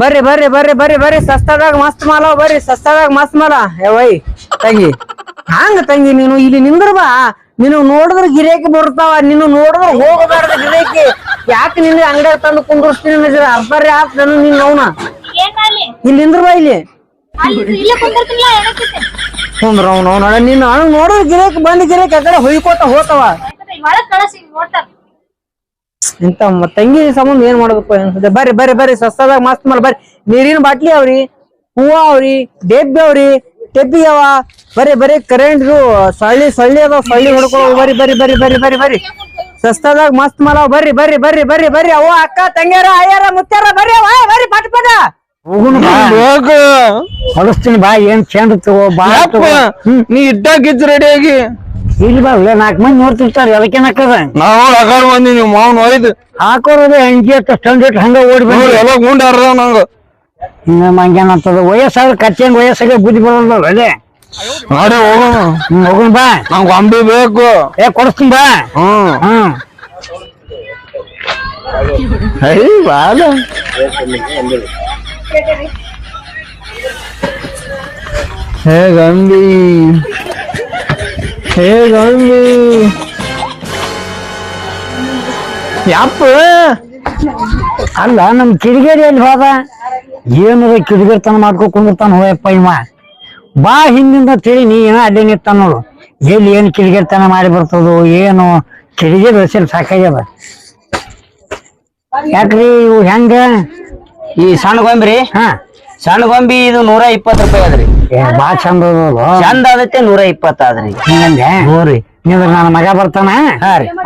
ಬರ್ರಿ ಬರ್ರಿ ಬರ್ರಿ ಬರ್ರಿ ಬರ್ರಿ. ಸಸ್ತಾದಾಗ ಮಸ್ತ್ ಮಾಲ ಬರ್ರಿ. ಸಸ್ತಾದಾಗ ಮಸ್ತ್ ಮಾಲ ವೈ ತಂಗಿ. ಹಂಗ ತಂಗಿ ನೀನು? ಇಲ್ಲಿ ನಿಂದ್ರ ಬಾ. ನೀನು ನೋಡಿದ್ರ ಗಿರೇಕಿ ಬರ್ತಾವ ನೀನು ನೋಡಿದ್ರ ಹೋಗಬಾರ್ದ ಗಿರೇಕಿ. ಯಾಕೆ ನಿನ್ನ ಅಂಗಡಿಯಾಗ ತಂದು ಕುಂದ್ರಸ್ತೀನಿ ಅನ್ನೋದ್ರ ಅರ್ಧರಿ ಆತ್ ನಾನು ನೀನ್ ಅವನ ಇಲ್ಲಿ ನಿಂದ್ರ ಬಾ ಇಲ್ಲಿ. ಕುಂದ್ರ ಅವ್ನ ಅವನ. ನೀನು ನೋಡಿದ್ರ ಗಿರೇಕಿ ಬಂದ್ ಗಿರೇಕಿ ಯಾಕಂದ್ರೆ ಹೊಯ್ಕೋತ ಹೋತಾವ. ಇಂತ ತಂಗಿ ಸಂಬಂಧ ಏನ್ ಮಾಡ್ಬೇಕು ಅನ್ಸುತ್ತೆ ಬರ್ರಿ ಬರ್ರಿ ಬರ್ರಿ ಸಸ್ತಾದಾಗ ಮಸ್ತ್ ಮಾಡಿ ಬರ್ರಿ ನೀರಿನ ಬಾಟ್ಲಿ ಅವ್ರಿ ಹೂವ ಅವ್ರಿ ಡೇಬ್ಬಿ ಅವ್ರಿ ಟೆಬ್ಬಿ ಅವ ಬರೀ ಬರೀ ಕರೆಂಟ್ ಸಳ್ಳಿ ಸಳ್ಳಿ ಅದಾವ ಸಳ್ಳಿ ಹೊಡ್ಕೊ ಬರ್ರಿ ಬರ್ರಿ ಬರ್ರಿ ಬರ್ರಿ ಬರ್ರಿ ಬರ್ರಿ ಸಸ್ತಾದಾಗ ಮಸ್ತ್ ಮಾಲ ಅವ ಬರ್ರಿ ಬರ್ರಿ ಬರ್ರಿ ಬರ್ರಿ ಬರ್ರಿ ಅವ ಅಕ್ಕ ತಂಗ್ಯಾರ ಅಯ್ಯಾರ ಮುತ್ತಾರ ಬರ್ರಿ ಅವ ಬರ್ರಿ ಪಟ್ ಪಟ ಹೋಗ ಹೊಡಸ್ತೀನಿ ಬಾ ಏನ್ ಚಂದ ತಗೋ ಬಾ ನೀ ಇದ್ದಾಗಿದ್ದು ರೆಡಿಯಾಗಿ ಆಗಿ ಇಲ್ಲಿ ಬಾ ನಾಲ್ಕು ಮಂದಿ ನೋಡ್ತಿರ್ತಾರೆ ಅದಕ್ಕೆ ನಕ್ಕದ ನಾವು ಅಗಾರ ಬಂದಿ ನೀವು ಮಾವನ್ ಒಯ್ದು. ಹಾಕೋರೋದು ಹಂಗೆ ಸ್ಟಂಡ್ ಹಂಗ ಓಡಿ ಬಂದ್ರಿ ಎಲ್ಲ ಗುಂಡ ಅರ್ದ ನಂಗ ಹಂಗೇನಂತದ ವಯಸ್ಸಾಗ ಕಚ್ಚಂಗ್ ವಯಸ್ಸಾಗ ಬುದ್ಧಿ ಬರೋದಲ್ಲ ಅದೇ? ನಾಳೆ ಹೋಗೋಣ. ಹೋಗೋಣ ಬಾ. ನಂಗ್ ಅಂಬಿ ಬೇಕು. ಏ ಕೊಡಿಸ್ತೀನಿ ಬಾ. ಹ್ಮ್. ಹ್ಮ್. ಹೈ ಬಾಲ. ಹೇ ಗಂಬಿ. ಹೇ ಗಂಬಿ ಯಪ್ಪ ಅಲ್ಲ ನಮ್ ಕಿಡಿಗೇರಿ ಎಲ್ಲಿ ಹೋದ ಏನದ ಕಿಡಿಗೇರ್ತನ ಮಾಡ್ಕೊ ಕುಂದಿರ್ತಾನ ಹೋಯಪ್ಪ ಇವ. ಬಾ ಹಿಂದಿಂದ ತಿಳಿ ನೀ ಏನೋ ಅಲ್ಲೇ ನಿಂತಾನ ನೋಡು. ಎಲ್ಲಿ ಏನ್ ಕಿಡಿಗೇರ್ತನ ಮಾಡಿ ಬರ್ತದೋ ಏನು ಕಿಡಿಗೇರಿ ಹೊಸಲ್ ಸಾಕಾಗ್ಯದ. ಯಾಕ್ರಿ ಇವು ಹೆಂಗ? ಈ ಸಣ್ಣ ಗೊಂಬ್ರಿ ಹಾ. ಸಣ್ಣ ಗೊಂಬಿ ಇದು ನೂರ ಇಪ್ಪತ್ತು ರೂಪಾಯಿ ಅದ್ರಿ ಏ ಬಾ ಚಂದ ಚಂದ ಆದತ್ತೆ ನೂರ ಇಪ್ಪತ್ತ ಆದ್ರಿ ಹಿಂಗಂದೆ? ಹೋರಿ ನಿಂದ್ರ ನನ್ನ ಮಗ ಬರ್ತಾನ?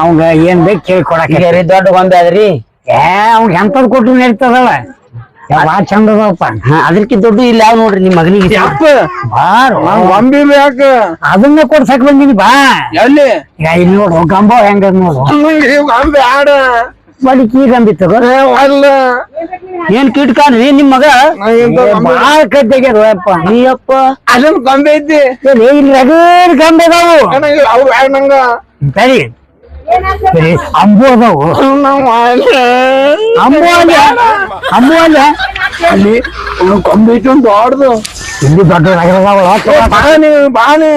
ಅವಂಗ ಏನ್ ಬೇಕು ಕೇಳಿ ಕೊಡಕ್ಕೆ ಈಗ ರೀ ದೊಡ್ಡ ಗೊಂಬೆ ಅದ್ರಿ ಏ ಅವ್ನ್ ಎಂತದ್ ಕೊಟ್ಟು ನಡೀತದಲ್ಲ ಬಾ ಚಂದ ಅದಾವಪ್ಪ. ಹಾ ಅದ್ರಕ್ಕಿಂತ ದೊಡ್ಡ ಇಲ್ಲ ಯಾವ ನೋಡ್ರಿ ನಿಮ್ ಮಗನಿಗೆ. ಬಾರು. ನಂಗ್ ಅಂಬಿ ಅದನ್ನ ಕೊಡ್ಸಕ್ ಬಂದಿನಿ ಬಾ. ಎಲ್ಲಿ? ಈಗ ಇಲ್ಲಿ ನೋಡು ಗಂಬ ಹೆಂಗ ನೋಡು. ಇವ್ ಆಡ. ಈಗ ಗಂಬಿ ತಗೋ. ಅಲ್ಲ. ಏನ್ ಕಿಟ್ಕಾನ್ರಿ ನಿಮ್ ಮಗ? ಅಪ್ಪ ಬಾಳ ಕದ್ದೆಗ್ಯದಪ್ಪ ನೀಯಪ್ಪ ಅಲ್ಲೊಂದ್ ಗೊಂಬೆ ಐತಿ. ಇಲ್ಲಿ ರಗಡ್ ಗಂಬೆ ಅದಾವು. ಅವು ನಂಗ? ಸರಿ ಸರಿ ಅಂಬು ಅದಾವು. ಅಂಬು ಅಲ್ಲ? ಅಂಬು ಅಲ್ಲ? ಅಲ್ಲಿ ಐತಿ ಒಂದ್ ದೊಡ್ಡದು ಇಲ್ಲಿ ದೊಡ್ಡ ಬಾಣಿ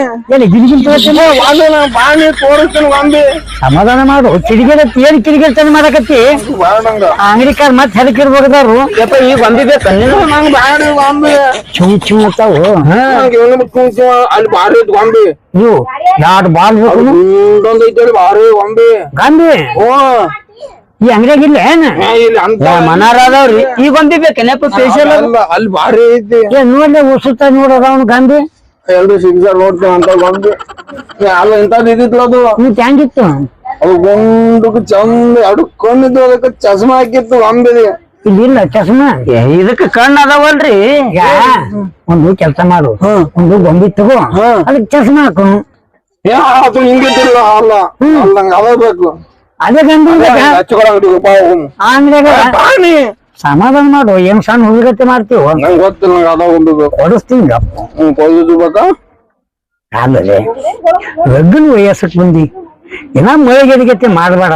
ಗಿಲಿಗಿಲ್ ತಗೋತೀನಿ ಬಾನಿ ಬಾನಿ. ತೋರಿಸ್ತೀನಿ ಗೊಂಬೆ ಸಮಾಧಾನ ಮಾಡು. ಕಿಡಿಗೇರ ಏನ್ ಕಿಡಿಗೇರ್ತನ ಮಾಡಕತ್ತಿ? ಅಂಗಡಿಕಾರ ಮತ್ತೆ ಹೆದಕಿರ್ಬೋದಾರು ಯಪ್ಪ ಈ ಗೊಂಬಿ ಬೇಕು ನಂಗೆ ಬಾಣಿ ಗೊಂಬೆ ಚುಮ್ ಚುಮ್ ಅತ್ತಾವು ನಂಗ್ ಇವ್ನ ಅಲ್ಲಿ ಬಾರಿ ಗೊಂಬೆ ಇವು ಎರಡು ಬಾಲ್ ಬೇಕು? ಅಲ್ಲಿ ಬಾರಿ ಗೊಂಬೆ ಗಾಂಧಿ? ಓ. ಈ ಅಂಗಡಿಯಾಗ ಇಲ್ಲ ಏನ್? ಏ, ಇಲ್ಲಿ ಅಂತ ಮನಾರ ಅದಾವ್ರಿ ಈ ಗೊಂಬಿ ಬೇಕೇನಪ್ಪ ಸ್ಪೆಷಲ್ ಅಲ್ಲ, ಅಲ್ಲಿ ಬಾರಿ ಐತಿ. ನೋಡಿ ನೋಡ್ಲೆ ಉಸುತ್ತ ನೋಡದ ಅವ್ನ ಗಾಂಧಿ? ಎಲ್ರು ಸಿಗ್ಸರ್ ನೋಡ್ತೇವೆ ಅಂತ ಗೊಂಬೆ ಏ, ಅಲ್ಲ ಇಂತದ್ ಇದ್ದಿತ್ತು ಅದು? ಹೆಂಗಿತ್ತು ಅದು ಗುಂಡಕ್ಕೆ ಚಂದ ಎರಡು ಕಣ್ಣಿದ್ದು ಅದಕ್ಕೆ ಚಸ್ಮಾ ಹಾಕಿತ್ತು ಗಂಬಿದೆ ಇಲ್ಲಿ ಇಲ್ಲ ಚಸ್ಮಾ. ಇದಕ್ಕ ಕಣ್ಣು ಅದಾವಲ್ರಿ? ಈಗ ಒಂದು ಕೆಲಸ ಮಾಡು. ಒಂದು ಗೊಂಬಿ ತಗೋ. ಅದಕ್ಕೆ ಚಸ್ಮಾ ಹಾಕು. ಹಿಂಗಿದ್ದಿಲ್ಲ ಅಲ್ಲ. ಅಲ್ಲ ಅದ ಬೇಕು. ಅದೇ ಗಂಡು ಸಮಾಧಾನ ಮಾಡು ಏನ್ ಸಣ್ಣ ಹುಡುಗತ್ತೆ ಮಾಡ್ತೀವ ಕೊಡಿಸ್ತೀನಿ ಆಮೇಲೆ ರಗ್ಗನ ವಯಸ್ಸಕ್ ಬಂದಿ ಏನ ಮಳೆಗೆದಗತ್ತೆ ಮಾಡಬೇಡ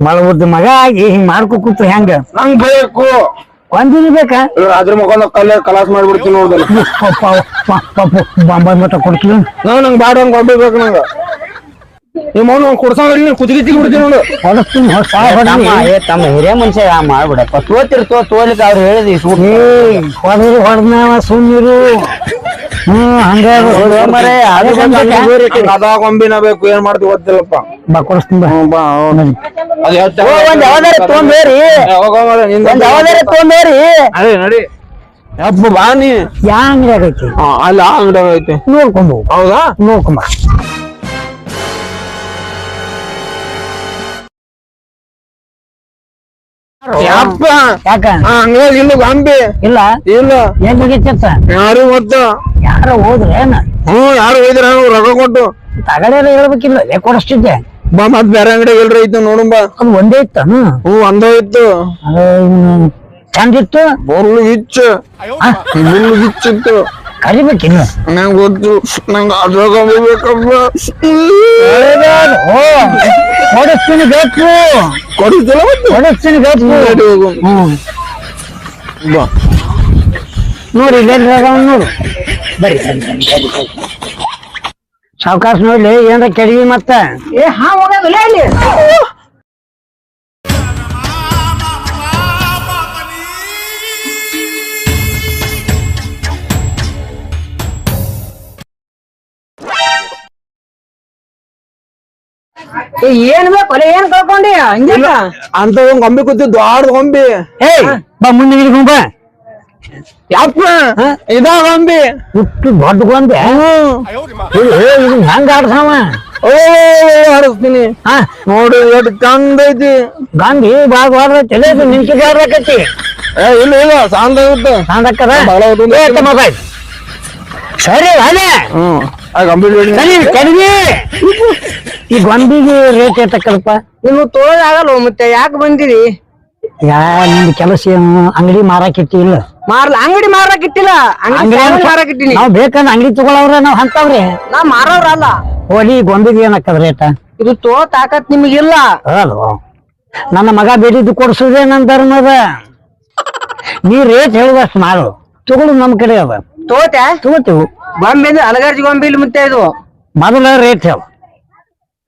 ಮಳಬುದ್ದ ಮಗ ಆಗಿ ಹಿಂಗ್ ಮಾಡ್ಕೊ ಕೂತು ಹೆಂಗ ನಂಗ್ ಬೇಕು ಒಂದಿನ ಬೇಕಾ ಆದ್ರ ಮಕ್ಕಳ ಕಲ್ಲ ಕಲಾಸ್ ಮಾಡ್ಬಿಡ್ತೀನಿ ಬಾಂಬಾಯ್ ಕೊಡ್ತೀನಿ ನಂಗೆ ಗೊಂಬೆ ಬೇಕು ನಂಗೆ ನಿಮ್ಮ ಅವ್ನು ಕುಡ್ಸಂಗ್ ಕುದಿಗಿತ್ತಿ ಬಿಡ್ತೀನಿ ನೋಡು. ಹೊಡಸ್ತೀನಿ ಹೊಸ ತಮ್ಮ ಏ ತಮ್ಮ ಹಿರಿಯ ಮನುಷ್ಯ ಯಾ ಮಾಡ್ಬಿಡಪ್ಪ ತೋತಿರ್ತೋ ತೋಲಿಕ್ ಅವ್ರು ಹೇಳಿದ್ವಿ ಸುಮ್ಮನೆ ಹೊಡೆದ್ರು ಹೊಡೆದ್ನಾವ ಸುಮ್ಮನಿರು ಹ್ಮ್ ಹಂಗ ಮರೆ ಬೇಕು ಏನ್ ಮಾಡ್ತೀವಿ ಗೊತ್ತಿಲ್ಲಪ್ಪ. ಬಾ ಕೊಡಿಸ್ತೀನಿ ಬಾ. ಹ್ಮ್, ಬಾ ಅವ್ನು. ಅದ್ ಹೇಳ್ತಾ- ಒಂದ್ ಯಾವ್ದಾರ ತೊಗೊಂಡ್ರಿ. ಹೋಗೋ ಮಾರ್ರೆ, ನಿಂದ ಒಂದ್ ಯಾವ್ದಾರ ತೊಗೊಂಡ್ರಿ. ನಡಿ ನಡಿ. ಯಪ್ಪ ಬಾ ನೀ. ಯಾ ಐತಿ ಹಾ, ಅಲ್ಲಿ ಆ ಅಂಗಡಿ ನೋಡ್ಕೊಂಡು ಹೋಗು. ಹೌದಾ? ನೋಡ್ಕೊಂಬ ಯಪ್ಪ ಯಾಕ? ಅಂಗಡಿ ಇಲ್ಲ ಗೊಂಬಿ? ಇಲ್ಲ. ಇಲ್ಲ. ಏನ್ ಬೇಕಿತ್ತ ಯಾರು ಗೊತ್ತು ಯಾರ ಹೋದ್ರೆ ಏನ? ಹ್ಮ್ ಯಾರು ಹೋಯ್ದ್ರ ರೊಕ್ಕ ಕೊಟ್ಟು. ತಗಡೆಲ್ಲ ಹೇಳ್ಬೇಕಿಲ್ಲ ಲೇ ಕೊಡಿಸ್ತಿದ್ದೆ ಬಾ ಮತ್ ಬೇರೆ ಅಂಗಡಿ ಎಲ್ರ ಐತಿ ನೋಡು ಬಾ. ಅದು ಒಂದೇ ಇತ್ತ ಹ್ಮ್. ಹ್ಞೂ ಒಂದೇ ಇತ್ತು. ಅದು ಇನ್ನು ಚಂದ ಇತ್ತು. ಬೋರ್ಲು ಹಿಚ್ಚು. ಮುಳ್ಳು ಹಿಚ್ಚಿತ್ತು ಕರಿಬೇಕಿನ್ನು? ನಂಗೆ ಗೊತ್ತು. ನಂಗೆ ಅದ್ರಾಗ ಹೋಗ್ಬೇಕಪ್ಪ ಕೊಡಿಸ್ತೀನಿ ಬೇಕು ಕೊಡಿಸ್ತಿಲ್ಲ ಕೊಡಿಸ್ತೀನಿ ಬೇಕು ಬಾ. ನೋಡಿ ಇಲ್ಲೇ ನೋಡು. ಬರಿ ಸಾವಕಾಶ ನೋಡ್ಲಿ ಏನಾರ ಕೆಡವಿ ಮತ್ತೆ? ಏ ಹಾ ಹೋಗೋದಿಲ್ಲ ಇಲ್ಲಿ. ಏನ್ ಬೇಕು? ಅಲ್ಲ ಏನ್ ಕಳ್ಕೊಂಡಿ ಹಂಗಿಲ್ಲ ಅಂತ ಒಂದ್ ಗೊಂಬೆ ಕೂತಿ ದೊಡ್ಡ ಗೊಂಬೆ. ಬಾ ಮುಂದೆ ಹಿಡ್ಕೊಂಡ್ ಬಾ. ಯಪ್ಪ ಇದ ಗೊಂಬೆ. ಹುಟ್ಟು ದೊಡ್ಡ ಗೊಂಬೆ? ಇದು ಹೆಂಗ ಆಡ್ಸವ? ಓ ಆಡಿಸ್ತೀನಿ. ಹಾ. ನೋಡು ಎಷ್ಟು ಗಂಧ ಐತಿ. ಗಾಂಧಿ ತಲೆ ನಿಂಚಿ ಬಾರ್ಬೇಕತಿ ಏ ಇಲ್ಲ ಇಲ್ಲ ಸಾಂದ ಸಾಂದಕ್ಕದ ಸರಿ ಅದೇ ಹ್ಮ್. ಆ ಗೊಂಬೆ ಈ ಗೊಂಬಿಗೆ ರೇಟ್ ಇನ್ನು ನೀವು ಆಗಲ್ಲ ಮತ್ತೆ ಯಾಕೆ ಬಂದಿರಿ? ಯಾ ನಿಮ್ ಕೆಲಸ ಏನು? ಅಂಗಡಿ ಮಾರಾಕಿಟ್ಟಿ ಇಲ್ಲ? ಮಾರ್ಲ ಅಂಗಡಿ ಮಾರಾಕಿಟ್ಟಿಲ್ಲ ಅಂಗಡಿ ಸಾಮಾನ್ ಮಾರಕ್ಕಿಟ್ಟಿನಿ ನಾವ್ ಬೇಕಂದ್ರೆ ಅಂಗಡಿ ತಗೊಳವ್ರ ನಾವ್ ಅಂತವ್ರಿ ನಾ ಮಾರೋರಲ್ಲ. ಹೋಲಿ ಗೊಂಬಿಗೆ ಏನಕ್ಕದ ರೇಟ? ಇದು ತೋ ತಾಕತ್ ನಿಮಗಿಲ್ಲ. ಅಲ್ವಾ ನನ್ನ ಮಗ ಬೇಡಿದ್ದು ಕೊಡ್ಸುದೇ ನನ್ನ ಧರ್ಮದ ನೀ ರೇಟ್ ಹೇಳುದಷ್ಟು ಮಾಡು. ತಗೊಳು ನಮ್ ಕಡೆ ಅದ. ತೋತೆ ತಗೋತೀವಿ. ಗೊಂಬೆ ಅಂದ್ರೆ ಅಲಗರ್ಜಿ ಗೊಂಬೆ ಇಲ್ಲಿ ಮತ್ತೆ ಇದು. ಮೊದಲ ರೇಟ್ ಹೇಳು.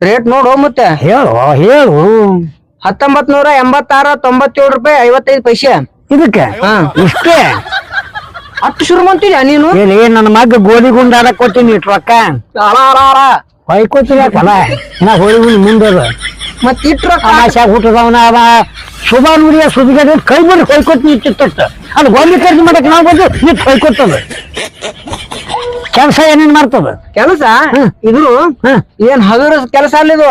ರೇಟ್ ನೋಡು ಮತ್ತೆ. ಹೇಳು ಹೇಳು. ಹತ್ತೊಂಬತ್ ನೂರ ಎಂಬತ್ತಾರ ತೊಂಬತ್ತೇಳು ರೂಪಾಯಿ ಐವತ್ತೈದು ಪೈಸೆ. ಇದಕ್ಕೆ? ಇಷ್ಟೇ? ಅಷ್ಟು ಶುರು ಮಾಡ್ತೀಯ ನೀನು? ನನ್ನ ಮಗ ಗೋಧಿ ಗುಂಡ ಆಡಕ್ ಕೊಟ್ಟಿನಿ ಇಟ್ ರೊಕ್ಕ ಅಲ ಅಲ ಅಲ. ಹೊಯ್ಕೋತಿರಲ್ಲ ಇನ್ನ ಹೋಳಿ ಗುಂಡ್ ಮುಂದದ. ಮತ್ ಇಟ್ರ ತಮಾಷೆ ಹುಟ್ಟದವನ ಅವ. ಶುಭ ನುಡಿಯ ಸುದ್ದಿಗೆ ಕೈ ಬಿಟ್ಟು ಹೊಯ್ಕೋತೀನಿ ಇಟ್ಟಿತ್ತ ಅದು ಗೋಧಿ ಖರೀದಿ ಮಾಡಕ್ ನಾವು ಬಂದು ಇಟ್ಟು ಹೊಯ್ಕೋತದ ಕೆಲಸ ಏನೇನ್ ಮಾಡ್ತದ? ಕೆಲಸ. ಇದು ಏನ್ ಹಗುರ ಕೆಲಸ ಅಲ್ಲ ಇದು?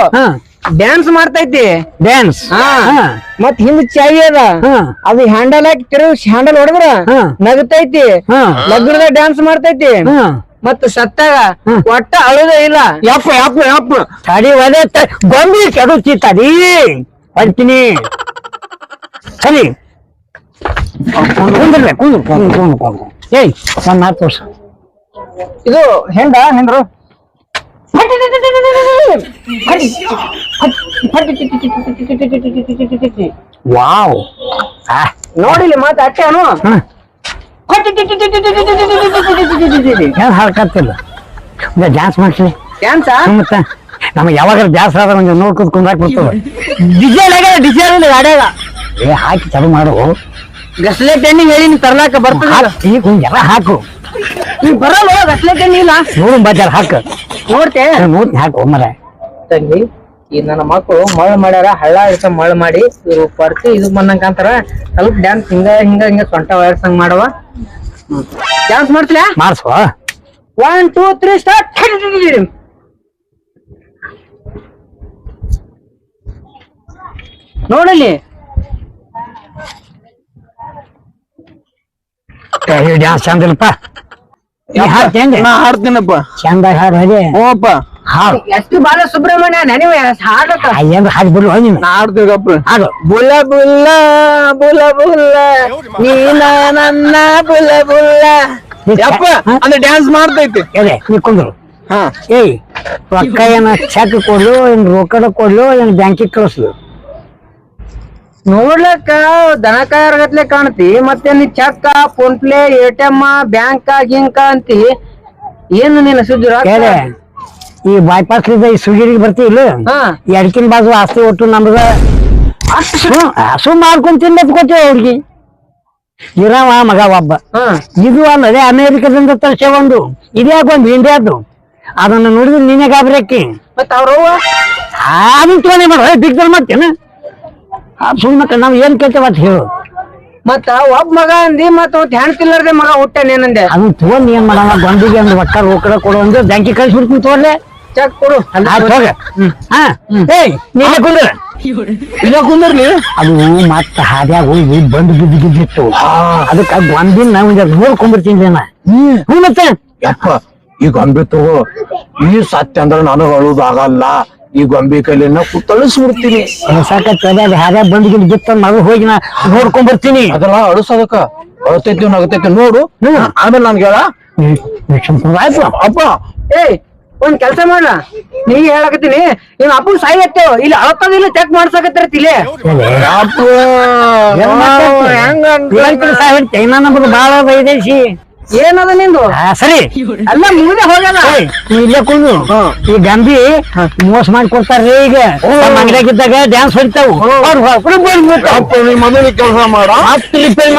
ಡ್ಯಾನ್ಸ್ ಮಾಡ್ತೈತಿ. ಡ್ಯಾನ್ಸ್ ಹಾ. ಮತ್ ಹಿಂದ್ ಚಾಯಿ ಅದ. ಅದು ಹ್ಯಾಂಡಲ್ ಹಾಕಿ ತಿರುಗಿ ಹ್ಯಾಂಡಲ್ ಹೊಡೆದ್ರ. ನಗತೈತಿ. ಲಗ್ನದ ಡ್ಯಾನ್ಸ್ ಮಾಡ್ತೈತಿ. ಮತ್ತ ಮತ್ ಸತ್ತಾಗ. ಒಟ್ಟ ಅಳುದೇ ಇಲ್ಲ. ಯಪ್ಪ ಯಪ್ಪ ಯಪ್ಪ. ತಡಿ ಒದೆ ಗೊಂಬಿ ಕೆಡುತ್ತಿ ತಡಿ. ಬರ್ತೀನಿ ಸರಿ ಕುಂದ್ರಲೆ ಕುಂದ್ರ ಕುಂದ್ರ ಕುಂದ್ರ. ಕುಂದ್ರ ಏಯ್ ಸಣ್ಣ ತೋರ್ಸ. ಇದು ಹೆಂಡ ನಿಂದ್ರು ವಾವ್ ನೋಡಿಲಿ ಮಾತ ಅಟ್ಟೆನು ಏನ್ ಹಾಡ್ಕತ್ತಿಲ್ಲ ಒಂದು ಡ್ಯಾನ್ಸ್ ಮಾಡ್ಸಿ ಡ್ಯಾನ್ಸ ಮತ್ತೆ ನಮಗೆ ಯಾವಾಗ ಡ್ಯಾನ್ಸ್ ಆದ್ರೆ ಒಂದು ನೋಡ್ಕೊಂಡ್ ಕುಂದ್ರಾಕ್ ಬರ್ತದ ಡಿಜೆಲ್ ಡಿಸೈನ್ ಇಲ್ಲ ಗಾಡ್ಯಾಗ ಏ ಹಾಕಿ ಚಾಲು ಮಾಡು ಗಸ್ಲೆ ಟೆನ್ನಿಂಗ್ ಹೇಳಿನಿ ತರ್ಲಾಕ ಬರ್ತದ? ಈಗ ಹಾಕು. ನೀ ಬರಲ್ಲ ಗಸ್ಲೆ ಎಣ್ಣೆ ಇಲ್ಲ? ನೋಡು ಬಜಾರ್ ಹಾಕು. ನೋಡ್ತೆ. ನೋಡಿ ಹಾಕು ಮರ. ತಂಗಿ ಈ ನನ್ನ ಮಕ್ಕಳು ಮಳ್ ಮಾಡ್ಯಾರ ಹಳ್ಳ ಹಿಡ್ಸ ಮಳ್ ಮಾಡಿ ಇವ್ರು ಪರ್ತಿ ಇದು ಬಂದಂಗ ಅಂತಾರ ಸ್ವಲ್ಪ ಡ್ಯಾನ್ಸ್ ಹಿಂಗ ಹಿಂಗ ಹಿಂಗ ಸೊಂಟ ವಯರ್ಸಂಗ್ ಮಾಡವ. ಡ್ಯಾನ್ಸ್ ಮಾಡ್ತಿಲ್ಲ ಮಾಡ್ಸುವ ಒನ್ ಟೂ ತ್ರೀ ಸ್ಟಾರ್ಟ್ ನೋಡಲಿ ಡ್ಯಾನ್ಸ್ ಚಂದ. ಇಲ್ಲಪ್ಪ ನೀ ಹಾಡ್ತೀನಪ್ಪ. ಚಂದ ಹಾಡು ಹರಿ ಹ್ಞೂಪ್ಪ ಹಾಡು. ಎಷ್ಟು ಬಾಲ ಸುಬ್ರಹ್ಮಣ್ಯ ನೆನವೆ ಹಾಡಕ ಏನ್ ಹಾಡಿ ಬಿಡು ನೀನು. ನಾ ಹಾಡ್ತೀನಿ ಗಪ್ಪ ಹಾಡು. ಬುಲ ಬುಲ್ಲ ಬುಲ ಬುಲ್ಲ ನೀನ ನನ್ನ ಬುಲ ಬುಲ್ಲ. ಯಪ್ಪ ಅಂದ್ರೆ ಡ್ಯಾನ್ಸ್ ಮಾಡ್ತೈತಿ. ಎದೆ ನೀ ಕುಂದ್ರು. ಹಾ. ಏಯ್ ರೊಕ್ಕ ಏನ ಚೆಕ್ ಕೊಡ್ಲು ಏನ್ ರೊಕ್ಕದ ಕೊಡ್ಲು ಏನ್ ಬ್ಯಾಂಕಿಗೆ ಕಳಿಸ್ಲು. ನೋಡ್ಲಕ್ಕ ದನಕಾಯರ್ಗತ್ಲೆ ಕಾಣ್ತಿ ಮತ್ತೆ ನೀ check phone play A T M bank ಗಿಂಕ ಅಂತಿ. ಏನು ನೀನು ಸುದ್ದಿ? ಕೇಳೆ ಈ ಬೈಪಾಸ್ ಈ ಸುಗಿರಿಗೆ ಬರ್ತಿ ಇಲ್ಲ? ಈ ಅಡ್ಕಿನ ಬಾಜು ಆಸ್ತಿ ಒಟ್ಟು ನಮ್ದ. ಹ್ಮ್, ಹಸು ಮಾಡ್ಕೊಂಡ್ ತಿನ್ನದ್ ಕೊಟ್ಟಿವಿ ಅವ್ರಿಗೆ. ಇರವ ಮಗ ಒಬ್ಬ. ಇದು ಅಲ್ಲದೆ ಅಮೇರಿಕದಿಂದ ತರ್ಸೆ ಒಂದು. ಇದ್ಯಾಕ ಒಂದು ಇಂಡಿಯಾದ್ದು? ಅದನ್ನ ನೋಡಿದ್ರೆ ನೀನೇ ಗಾಬರಿ ಅಕ್ಕಿ ಮತ್ತೆ ಅವ್ರವ್ವ ಅದನ್ನ ತಗೊಂಡೆ ಮಾಡ ಬಿಗ್ದಲ್ ಮಾಡ್ತೇನೆ? ಸುಮ್ಮನೆ ನಾವ್ ಏನ್ ಕೇಳ್ತೇವ ಅಂತ ಹೇಳು. ಮತ್ತ ಒಬ್ಬ ಮಗ ಅಂದಿ ಮತ್ತ ಒಂದ್ ಹೆಣ್ತಿಲ್ಲರ್ದೆ ಮಗ ಹುಟ್ಟಾನೇನಂದೆ ಅದನ್ನ ತಗೊಂಡ್ ಏನ್ ಮಾಡಲ್ಲ ಗೊಂದಿಗೆ ಒಂದು ಒಟ್ಟ ರೊಕ್ಕ ಕೊಡು ಅಂದ್ರೆ ಬ್ಯಾಂಕಿಗೆ ಕಳ್ಸಿಬಿಡ್ತೀನಿ ತೋರ್ಲೆ. ಚೆಕ್ ಕೊಡು. ಹೋಗ. ಹಾ. ಏಯ್ ನೀನೇ ಕುಂದ್ರ. ಇಲ್ಲ ಕುಂದ್ರಲಿ ಅದು ಮತ್ತ ಹಾದ್ಯಾಗ ಹೋಗಿ ಬಂದು ಬಿದ್ದು ಬಿದ್ದಿತ್ತು ಅದಕ್ಕ ಗೊಂದಿನ ನಾ ಒಂದ್ ನೋಡ್ಕೊಂಡ್ಬರ್ತೀನಿ ನಾ. ಹ್ಞೂ ಮತ್ತೆ? ಯಪ್ಪ ಈ ಗೊಂಬೆ ತಗೋ ಈ ಸತ್ಯ ಅಂದ್ರೆ ನನಗ ಅಳುದಾಗಲ್ಲ ಈ ಗೊಂಬೆ ಕೈಲಿನ ತಳಿಸ್ಬಿಡ್ತೀನಿ. ಸಾಕತ್ತೆ ಅದೇ ಹಾದ್ಯಾಗ ಬಂದು ಗಿದ್ದು ಬಿತ್ತ ಮಗ ಹೋಗಿ ನಾ ನೋಡ್ಕೊಂಡ್ ಬರ್ತೀನಿ. ಅದಲ್ಲ ಅಳಸೋದಕ್ಕ ಅಳತೈತಿ ನಗತೈತಿ ನೋಡು. ಆಮೇಲೆ ನನ್ಗೆ ಹೇಳ. ಆಯ್ತು ಅಪ್ಪ. ಏಯ್ ಒಂದ್ ಕೆಲ್ಸ ಮಾಡ ನೀ ಹೇಳಕತ್ತೀನಿ. ನಿಮ್ ಅಪ್ಪ ಸಾಯಿ ಆಗ್ತೇವ ಇಲ್ಲಿ ಅಳತ್ತದಿಲ್ಲ ಚೆಕ್ ಮಾಡ್ಸಕತ್ತಿರ ತಿಳಿ ಇನ್ನ ನಮ್ದು ಬಾಳ ವೈದೇಶಿ. ಏನದ ನಿಂದು? ಸರಿ. ಅಲ್ಲ ಮುಂದೆ ಹೋಗಲ್ಲ ಇಲ್ಲೇ ಕುಂದು ಈ ಗಂಬಿ ಮೋಸ ಮಾಡಿ ಕೊಡ್ತಾರ್ರಿ ಈಗ. ನಮ್ಮ ಅಂಗಡಿಯಾಗಿದ್ದಾಗ ಡ್ಯಾನ್ಸ್ ಹೊಡಿತಾವು. ಮನೇಲಿ ಕೆಲಸ ಮಾಡ. ರಿಪೇರಿ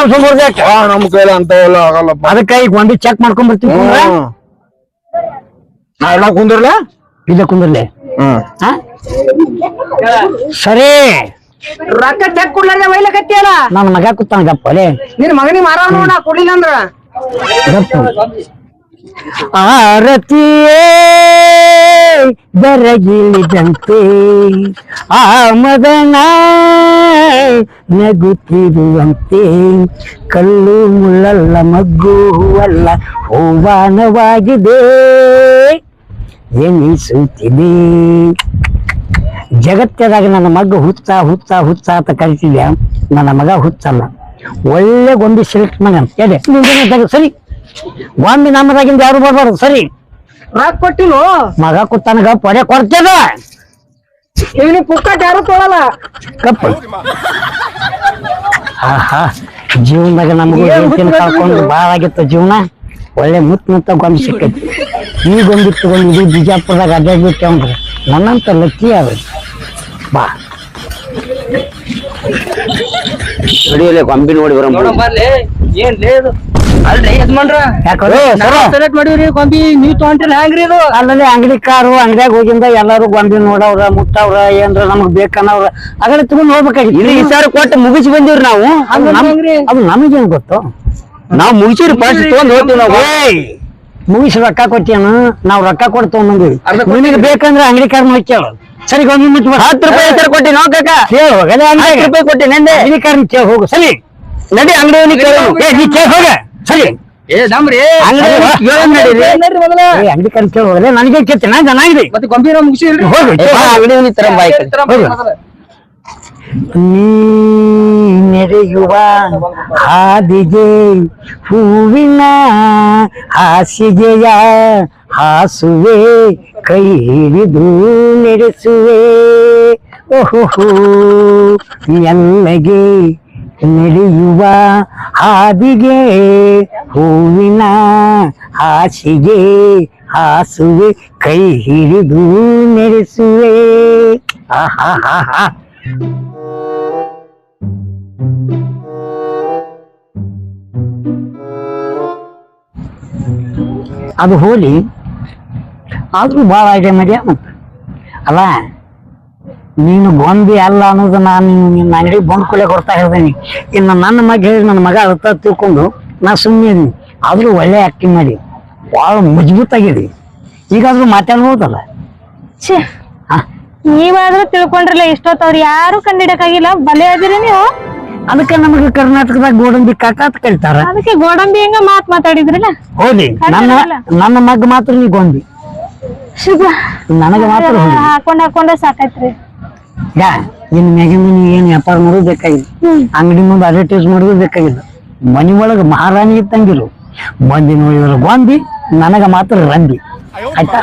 ನಮ್ ಕೈಲಿ ಆಗಲ್ಲಪ್ಪ. ಅದಕ್ಕ ಈಗ ಒಂದು ಚೆಕ್ ಮಾಡ್ಕೊಂಡ್ ಬರ್ತೀನಿ. ನಾ ಎಲ್ಲ ಕುಂದಿರ್ಲ? ಇಲ್ಲೇ ಕುಂದ್ರಲೆ. ಹಾ. ಸರಿ. ರೊಕ್ಕ ಚೆಕ್ ಕೊಡ್ಲಾರ್ದೆ ಒಯ್ಲಕತ್ತಿಯಲ್ಲ ನನ್ನ ಮಗ ಕೂತಾನ ಗಪ್ಪ ನಿನ್ ಮಗನಿಗೆ ಮಾರ ನೋಡ ಕೊಡ್ಲಿಲ್ಲ ಅಂದ್ರ. ಆರತಿಯೇ ಬೆರಗಿಳಿದಂತೆ ಆ ಮದನ ನಗುತ್ತಿರುವಂತೆ ಕಲ್ಲು ಮುಳ್ಳಲ್ಲ, ಮಗ್ಗು ಹೂವಲ್ಲ ಹೂವಾನವಾಗಿದೆ. ಎನಿಸುತ್ತಿದೆ ಜಗತ್ತದಾಗ ನನ್ನ ಮಗ ಹುತ್ತ ಹುತ್ತ ಹುತ್ತ ಅಂತ ಕರಿತಿದ್ಯಾ? ನನ್ನ ಮಗ ಹುಚ್ಚಲ್ಲ ಒಳ್ಳೆ ಗೊಂಬೆ ಸೆಲೆಕ್ಟ್ ಮಾಡಿ ಅಂತ. ಹೇಳಿ ಸರಿ. ಗೊಂಬಿ ನಮ್ಮದಾಗಿಂದ ಯಾರು ಬರ್ಬಾರ್ದು? ಸರಿ. ರಾಕ್ ಕೊಟ್ಟಿಲ್ಲ ಮಗ ಕೊಟ್ಟನಗ ಪೊರೆ ಕೊಡ್ತೇದ? ಇವನಿ ಪುಕ್ಕಟ್ ಯಾರು ತೊಳಲ್ಲ ಕಪ್ಪ ಆಹಾ ಜೀವನದಾಗ ನಮಗೂ ಹೆಂಡತಿನ ಕಳ್ಕೊಂಡು ಬಾಳ ಭಾಳ ಆಗಿತ್ತು ಜೀವನ. ಒಳ್ಳೆ ಮುತ್ತ ಮುತ್ತ ಗೊಂಬೆ ಸಿಕ್ಕೈತಿ. ಈ ಗೊಂಬಿ ತಗೊಂಡು ಬಿಜಾಪುರದಾಗ ಅಡ್ಡಾಡ್ಬಿಟ್ಟು ಅಂದ್ರೆ ನನ್ನಂತ ಲಕ್ಕಿ ಅದ ಬಾ. ನಡಿಯಲ್ಲ ಗೊಂಬಿ ನೋಡಿ ಬರಂ ಏನ್ ಲೇ ಇದು? ಅಲ್ರಿ ಯಜಮಾನ್ರ? ಸೆಲೆಕ್ಟ್ ಮಾಡಿವ್ರಿ ಗೊಂಬಿ ನೀವ್ ತಗೊಂಡ್ರಿ ಹ್ಯಾಂಗ್ರಿ ಇದು? ಅಲ್ಲಲ್ಲಿ ಅಂಗಡಿ ಕಾರು ಅಂಗಡಿಯಾಗ ಹೋಗಿಂದ ಎಲ್ಲಾರು ಗೊಂಬಿ ನೋಡವ್ರ ಮುಟ್ಟವ್ರ ಏನ್ರ ನಮಗ್ ಬೇಕನ್ನವ್ರ. ಆಗಲೇ ತಗೊಂಡ್ ನೋಡ್ಬೇಕಾಗಿತ್ತು ಇಲ್ಲಿ ಈ ಸಾವಿರ ಕೊಟ್ಟು ಮುಗಿಸಿ ಬಂದಿವ್ರಿ ನಾವು. ಅದು ನಮ್- ಹಂಗ್ರಿ? ನಮಗೇನ್ ಗೊತ್ತು? ನಾವ್ ಮುಗಿಸಿರಿ ಫಸ್ಟ್ ತಗೊಂಡ್ ಹೋಗ್ತೀವಿ ನಾವು! ಮುಗಿಸಿ ರೊಕ್ಕ ಕೊಟ್ಟೇನು ನಾವ್ ರೊಕ್ಕ ಕೊಟ್ಟು ತಗೊಂಬಂದಿವಿ ನಿನಗೆ ಬೇಕಂದ್ರೆ ಅಂಗಡಿ ಕಾರ್ ಮುಚ್ಚೇಳು ಸರಿ ಹತ್ತು ರೂಪಾಯಿ ಹೆಸರು ಕೊಟ್ಟಿ ನೋ ಕಾಕ. ಕೇಳ ಹತ್ತು ರೂಪಾಯಿ ಕೊಟ್ಟಿ ನಂದೆ. ಅಂಗಡಿ ಕೇಳಿ ಹೋಗು. ಸರಿ. ನಡಿ ಅಂಗಡಿ ಕೇಳು. ಏ ನೀ ಕೇಳ ಹೋಗ. ಸರಿ. ಏ ದಮ್ರಿ ಅಂಗಡಿ ಕೇಳೋದ್ ನಡೀರಿ ನಡ್ರಿ? ಮೊದಲ ಏ, ಅಂಗಡಿ ಕಾರ್ ಕೇಳ ಹೋಗಲ್ಲ ನನಗೆ ಕೇಳ್ತೀನಿ ಚೆನ್ನಾಗಿದೆ ಮತ್ತೆ ಗಂಭೀರ ಮುಗಿಸಿ ಹೋಗು ಅಂಗಡಿ ತರ ಬಾಯ್ಕ ನೀ ನೆರೆಯುವ ಹಾದಿಗೆ ಹೂವಿನ ಹಾಸಿಗೆಯ ಹಾಸುವೆ, ಕೈ ಹಿಡಿದು ನಡೆಸುವೆ ಓಹೋ ಎಲ್ಲಗೆ ನಡೆಯುವ ಹಾದಿಗೆ ಹೂವಿನ ಹಾಸಿಗೆ, ಹಾಸುವೆ, ಕೈ ಹಿಡಿದು ನಡೆಸುವೆ ಆಹಾ ಹಾ ಹಾ ಅದು ಹೋಲಿ ಆದರೂ ಭಾಳ ಐಡಿಯಾ ಮಾಡ್ಯ ಮತ್ತ? ಅಲ್ಲ ನೀನು ಬಂದಿ ಅಲ್ಲ ಅನ್ನೋದು ನಾನು ನಿನ್ನ ಅಂಗಡಿ ಬಂದ್ ಕೊಲೆ ಕೊಡ್ತಾ ಹೇಳ್ದೇನಿ ಇನ್ನು ನನ್ನ ಮಗ ಹೇಳಿ ನನ್ನ ಮಗ ಅರ್ಥ ತಿಳ್ಕೊಂಡು ನಾ ಸುಮ್ಮನೆ ಇದ್ದೀನಿ. ಆದರೂ ಒಳ್ಳೆ ಆ್ಯಕ್ಟಿಂಗ್ ಮಾಡಿ. ಭಾಳ ಮಜಬೂತ್ ಈಗಾದರೂ ಈಗಾದ್ರೂ ಮಾತಾಡ್ಬೋದಲ್ಲ ಛೇ ಹಾ. ನೀವಾದ್ರೂ ತಿಳ್ಕೊಂಡ್ರಲ್ಲ ಇಷ್ಟೊತ್ತವ್ರು ಯಾರು ಕಂಡಿಡಕ್ಕಾಗಿಲ್ಲ ಬಲೆ ಅದಿರಿ ನೀವು. ಅದಕ್ಕೆ ನಮಗೆ ಕರ್ನಾಟಕದಾಗ ಗೋಡಂಬಿ ಕಾಕ ಅಂತ ಕರೀತಾರ. ಅದಕ್ಕೆ ಗೋಡಂಬಿ ಹೆಂಗ ಮಾತ್ ಮಾತಾಡಿದ್ರಲ್ಲ? ಹೋಲಿ ನನ್ನ? ನನ್ನ ಮಗ ಮಾತ್ರ ನೀ ಗೊಂಬಿ. ನನಗೆ ಮಾತ್ರ ಹಾಕೊಂಡ ಹಾಕೊಂಡ್ ಸಾಕೈತ್ರಿ ಯಾ ನಿನ್ ಮ್ಯಾಗಿಂದ ನೀ ಏನ್ ವ್ಯಾಪಾರ ಮಾಡೋದು ಬೇಕಾಗಿಲ್ಲ. ಅಂಗಡಿ ಮುಂದೆ ಅಡ್ವರ್ಟೈಸ್ ಮಾಡೋದು ಬೇಕಾಗಿಲ್ಲ. ಮನಿ ಒಳಗ ಮಹಾರಾಣಿ ಇತ್ತಂಗಿರು ಮಂದಿ ನೋಡಿದ್ರ ಗೊಂಬಿ ನನಗ ಮಾತ್ರ ರಂಬಿ. ಆಯ್ತಾ?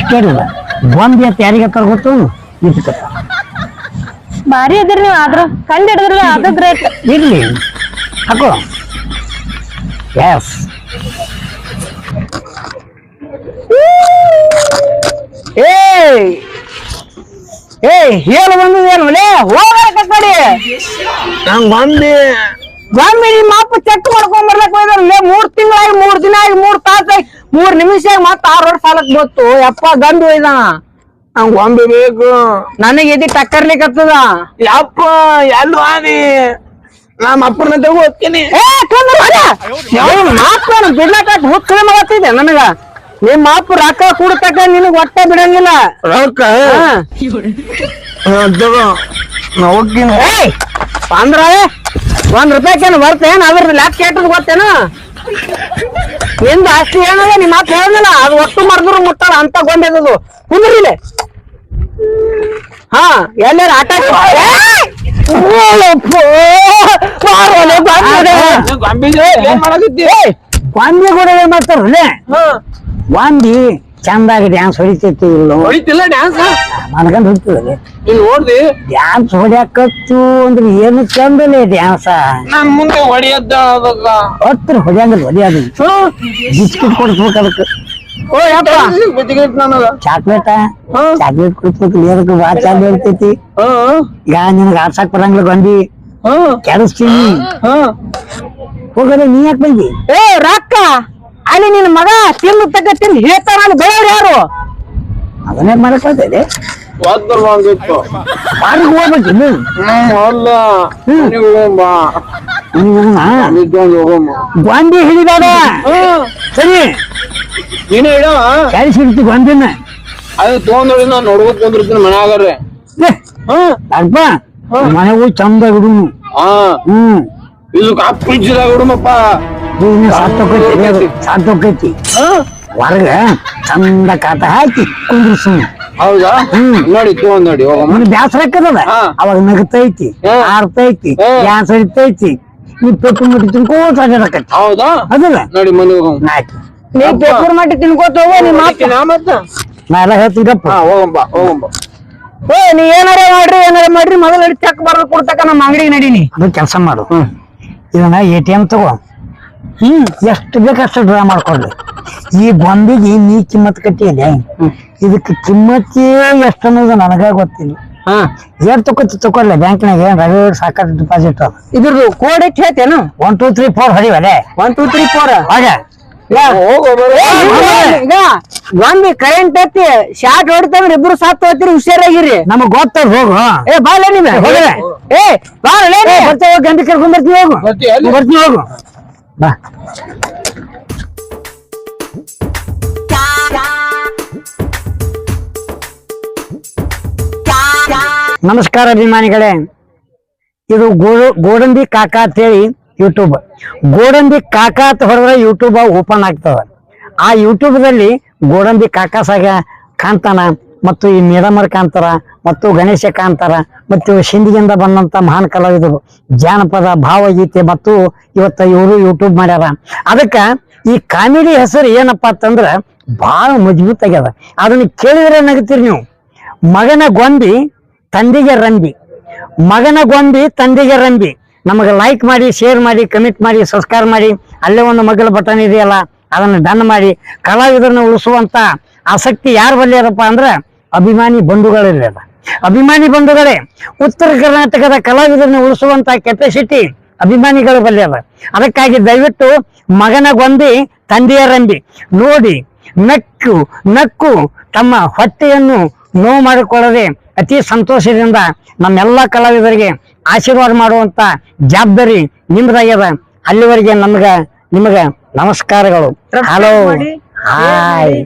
ಇಷ್ಟ ಗೊಂಬಿ ಅಂತ ಯಾರಿಗತ್ತಾರ ಗೊತ್ತು? ಬಾರಿ ಅದಿರಿ ನೀವು ಆದ್ರೂ ಕಂಡ್ ಹಿಡಿದ್ರಲ್ಲ ಅದ ಗ್ರೇಟ್ ಇರ್ಲಿ. ಹಾಕೋ. ಎಸ್ ಏಯ್. ಏಯ್ ಹೇಳು ಬಂದಿದೆ ಅಲ್ವಲೇ ಹೋಗ್ಬೇಕ ಕಡೆ ನಂಗ್ ಗೊಂಬಿ ಗೊಂಬಿ ನಿಮ್ಮ ಅಪ್ಪ ಚೆಕ್ ಮಾಡ್ಕೊಂಡ್ ಬರ್ಲಕ್ ಹೋಯ್ದಾರಲ್ಲೇ ಮೂರ್ ತಿಂಗಳಾಗಿ ಮೂರ್ ದಿನ ಆಗಿ ಮೂರ್ ತಾಸಾಗಿ ಮೂರ್ ನಿಮಿಷ ಮತ್ತೆ ಆರ್ ವರ್ಷ ಸಾಲಕ್ ಬಂತು. ಯಪ್ಪ ಗಂಬಿ ಒಯ್ದಾನ. ನಂಗ್ ಗೊಂಬಿ ಬೇಕು. ನನಗೆ ಇದು ಟಕ್ಕರ್ಲಿಕ್ಕತ್ತದ ಯಪ್ಪ ಎಲ್ಲಿ ನೀ ನಮ್ಮ ಅಪ್ಪನ ತಗೋ ಹೋಗ್ತೀನಿ. ಏ ಕುಂದ್ರ ಮಗ ಯಾವ ಮಾತು ಬಿಡ್ಲಾಕ ಹುಚ್ಚ ಮಾಡತ್ತಿದೆ ನನಗ? ನಿಮ್ಮ ಅಪ್ಪ ರೊಕ್ಕ ಕುಡ್ತಕ್ಕ ನಿನಗ್ ಒಟ್ಟ ಬಿಡಂಗಿಲ್ಲ. ರೊಕ್ಕ? ಹೋಗ್ತೀನಿ. ಅಂದ್ರ ಒಂದ್ ರೂಪಾಯಿಕೇನು ಬರ್ತೇನ್ ಅದ್ರ ಲ್ಯಾಪ್ ಕೇಟದ್ ಗೊತ್ತೇನು? ನಿಂದ ಅಷ್ಟು ಏನದ ನಿಮ್ಮ ಮಾತು ಹೇಳಂಗಿಲ್ಲ. ಅದು ಒಟ್ಟು ಮರ್ದ್ರು ಮುಟ್ಟಲ್ಲ ಅಂತ ಗೊಂಬೆದದು ಕುಂದ್ರಿಲೆ ಹಾ ಎಲ್ಲಾರ ಆಟ ಗೊಂಬಿ ಏನ್ ಮಾಡಕತ್ತಿ? ಗೊಂಬಿ ಕೂಡ ಏನ್ ಮಾಡ್ತಾರಲ್ಲೇ ಗೊಂಬಿ ಚಂದಾಗಿ ಡ್ಯಾನ್ಸ್ ಹೊಡಿತೈತಿ ಇಲ್ಲ. ಹೊಡಿತಿಲ್ಲ ಡ್ಯಾನ್ಸ್ ಮನ್ಕೊಂಡ್ ಹೋಗ್ತದೆ ನೀನ್ ನೋಡ್ದಿ ಡ್ಯಾನ್ಸ್ ಹೊಡ್ಯಾಕತ್ತು ಅಂದ್ರೆ ಏನು ಚಂದಲೇ ಡ್ಯಾನ್ಸ ನನ್ ಮುಂದೆ ಹೊಡಿಯದ್ದ ಅದಕ್ಕ ಹತ್ರ ಹೊಡ್ಯಾಂಗಿಲ್ಲ ಹೊಡಿಯೋದು. ಬಿಸ್ಕಿಟ್ ಕೊಡ್ಸ್ಬೇಕು ಅದಕ್ಕೆ. ಓ ಯಪ್ಪ? ಬಿಟ್ಟಿಗಿಟ್ ನನಗ. ಚಾಕ್ಲೇಟ? ಚಾಕ್ಲೇಟ್ ಕೊಡ್ಸ್ಬೇಕು ಅದಕ್ಕೆ ಬಾ ಚಂದ ಇರ್ತೈತಿ. ಹಾ. ಈಗ ನಿನಗೆ ಆಡ್ಸಕ್ ಬರಂಗಿಲ್ಲ ಬಂದಿ ಹಾ. ಕೆಡಿಸ್ತೀನಿ. ಹಾ. ಹೋಗದೆ ನೀ ಯಾಕೆ ಬಂದಿ? ಏ ರೊಕ್ಕ. ಅಲ್ಲಿ ನಿನ್ ಮಗ ತಿನ್ನು ತಕ್ಕ ತಿಂದು ಹೇಳ್ತಾರ ಬೆಳೆಯವ್ರು ಯಾರು? ಅದನ್ನೇ ಮಾಡಕ್ಕಾಗ್ತದೆ ಬಂದಿತ್ತು ಪಾರ್ಕ್ ಹ್ಮ್ ಅಲ್ಲ ನಿದ್ಕೊಂಡು ಹೋಗಮ್ಮ. ಹಿಡಿದಾಡ ಸರಿ. ನೀನೇ ಇಡವ ಕ್ಯಾರಿಸ್ ಹಿಡಿತು ಅದು ತಗೊಂಡೋಡಿ ನಾ ನೋಡ್ಬೇಕು ಕುಂದಿರ್ತೀನಿ ಮನ್ಯಾಗರೆ. ಅಪ್ಪ ಹೋಗಿ ಚಂದ ಹಿಡುನು ಹಾ. ಹ್ಮ್. ಇದು ಕಾಪ್ ಫ್ರಿಜ್ದಾಗ ಬಿಡುಮಪ್ಪ ಇನ್ನು ಸಾತ್ತೋಕೈತಿ ಅದು ಸಾತ್ತೋಕೈತಿ ಹಾ ಹೊರಗ ಚಂದ ಕಾಟ ಹಾಕಿ ಕುಂದ್ರಿಸ್ತೀನಿ ಹೌದಾ? ಹ್ಮ್. ನೋಡಿ ತಗೊಂಡ್ ನೋಡಿ ಹೋಗಮ್ಮ. ಮನೆ ಬ್ಯಾಸರ ಹಾಕದಲ್ಲ ಹಾ. ಅವಾಗ ನಗತೈತಿ ಹಾ. ಆರ್ತೈತಿ ಹಾ. ಗ್ಯಾಸ್ ಹಿಡಿತೈತಿ ಈ ಪೇಪರ್ ಮುಟ್ಟಿ ತಿನ್ಕೋತ ಅಡ್ಡಾಡಕೈತಿ ಹೌದಾ? ಅದಲ್ಲ? ನೋಡಿ ಮನೆ ಹೋಗಮ್ಮ. ಆಯ್ತು ನೀ ಪೇಪರ್ ಮಾಡಿ ತಿನ್ಕೋತ ಹೋಗೋ ನಿಮ್ಮ ಅಪ್ಪ ನಾ ಮತ್ತೆ? ನಾ ಎಲ್ಲ ಹೇಳ್ತೀನಪ್ಪ ಹಾ ಹೋಗಂಬ ಹೋಗಂಬ ಏ ನೀ ಏನಾರ ಮಾಡ್ರಿ ಏನಾರ ಮಾಡ್ರಿ ಮೊದಲ ಚೆಕ್ ಬರ್ದು ಕೊಡ್ತಕ್ಕ ನಮ್ಮ ಅಂಗಡಿಗೆ ನಡೀನಿ. ಅದು ಕೆಲಸ ಮಾಡು. ಇದನ್ನ ಎ ಟಿ ಎಂ ತಗೋ. ಹ್ಮ್ ಎಷ್ಟು ಬೇಕಷ್ಟು ಡ್ರಾ ಮಾಡ್ಕೊಡ್ಲಿ. ಈ ಗೊಂಬಿಗೆ ನೀ ಕಿಮ್ಮತ್ ಕಟ್ಟಿದೆ ಇದಕ್ಕೆ ಕಿಮ್ಮತ್ತೇ ಎಷ್ಟು ಅನ್ನೋದು ನನಗ ಗೊತ್ತಿಲ್ಲ. ಹಾ. ಏನ್ ತಗೋತಿ ತಗೊಳ್ಳೆ ಬ್ಯಾಂಕ್ನಾಗ ಏನ್ ರವಿ ಸಾಕಷ್ಟು ಡಿಪಾಸಿಟ್ ಇದ್ರದ್ದು ಕೋಡ್ ಇಟ್ಟು ಹೇಳ್ತೇನು? ಒನ್ ಟೂ ತ್ರೀ ಫೋರ್ ಹೊಡಿವಲೆ ಒನ್ ಟೂ ತ್ರೀ ಫೋರ್ ಹಾಗ. ಒಂದ್ ಕರೆಂಟ್ ಐತಿ ಶಾರ್ಟ್ ಹೊಡಿತಂದ್ರ ಇಬ್ರು ಸಾತ್ ಹೋಗ್ತೀರಿ ಹುಷಾರಾಗಿರಿ. ನಮಗ್ ಗೊತ್ತದ ಹೋಗು ಏ ಬಾಲೆ ನಿಮ್ಗೆ. ಏ ಬಾಳೆ ಗಂಟೆ ಕರ್ಕೊಂಡ್ ಬರ್ತೀವಿ ಹೋಗು. ಬರ್ತೀನಿ? ಹೋಗು. ಬಾ. ನಮಸ್ಕಾರ ಅಭಿಮಾನಿಗಳೇ. ಇದು ಗೋಡು, ಗೋಡಂಬಿ ಕಾಕ ಅಂತ ಹೇಳಿ ಯೂಟ್ಯೂಬ್ ಗೋಡಂಬಿ ಕಾಕ ಅಂತ ಹೊಡೆದ್ರೆ ಯೂಟ್ಯೂಬ್ ಓಪನ್ ಆಗ್ತದ. ಆ ಯೂಟ್ಯೂಬ್ದಲ್ಲಿ ಗೋಡಂಬಿ ಕಾಕ ಸಾಗ ಕಾಣ್ತಾನ ಮತ್ತು ಈ ಮೇಡಮರ್ ಕಾಂತಾರ ಮತ್ತು ಗಣೇಶ ಕಾಂತಾರ ಮತ್ತು ಸಿಂಧಿಗಿಂದ ಬಂದಂತ ಮಹಾನ್ ಕಲಾವಿದರು, ಜಾನಪದ, ಭಾವಗೀತೆ ಮತ್ತು ಇವತ್ತ ಇವರು ಯೂಟ್ಯೂಬ್ ಮಾಡ್ಯಾರ. ಅದಕ್ಕ ಈ ಕಾಮಿಡಿ ಹೆಸರು ಏನಪ್ಪಾ ಅಂತಂದ್ರ ಬಹಳ ಮಜಬೂತ್ ಆಗ್ಯದ. ಅದನ್ನ ಕೇಳಿದ್ರೆ ನಗತೀರಿ ನೀವು? ಮಗನ ಗೊಂಬಿ, ತಂದೆಗೆ ರಂಬಿ. ಮಗನ ಗೊಂಬಿ, ತಂದೆಗೆ ರಂಬಿ. ನಮಗೆ ಲೈಕ್ ಮಾಡಿ ಶೇರ್ ಮಾಡಿ ಕಮೆಂಟ್ ಮಾಡಿ ಸಬ್ಸ್ಕ್ರೈಬ್ ಮಾಡಿ. ಅಲ್ಲೇ ಒಂದು ಮಗಳ ಬಟನ್ ಇದೆಯಲ್ಲ, ಅದನ್ನು ಡನ್ ಮಾಡಿ. ಕಲಾವಿದರನ್ನ ಉಳಿಸುವಂತ ಆಸಕ್ತಿ ಯಾರು ಬಲ್ಲಿಯರಪ್ಪ ಅಂದ್ರೆ ಅಭಿಮಾನಿ ಬಂಧುಗಳಿಲ್ಲ ಅಭಿಮಾನಿ ಬಂಧುಗಳೇ ಉತ್ತರ ಕರ್ನಾಟಕದ ಕಲಾವಿದರನ್ನು ಉಳಿಸುವಂತ ಕೆಪಾಸಿಟಿ ಅಭಿಮಾನಿಗಳ ಬಲ್ಲಿ ಅದ ಅದಕ್ಕಾಗಿ ದಯವಿಟ್ಟು ಮಗನ ಗೊಂದಿ ತಂದೆಯ ರಂಬಿ ನೋಡಿ ನಕ್ಕು ನಕ್ಕು ತಮ್ಮ ಹೊಟ್ಟೆಯನ್ನು ನೋವು ಮಾಡಿಕೊಳ್ಳದೆ ಅತಿ ಸಂತೋಷದಿಂದ ನಮ್ಮೆಲ್ಲ ಕಲಾವಿದರಿಗೆ ಆಶೀರ್ವಾದ ಮಾಡುವಂತ ಜವಾಬ್ದಾರಿ ನಿಮ್ದಾಗ್ಯದ. ಅಲ್ಲಿವರೆಗೆ ನಮ್ಗ ನಿಮಗ ನಮಸ್ಕಾರಗಳು. Hello hi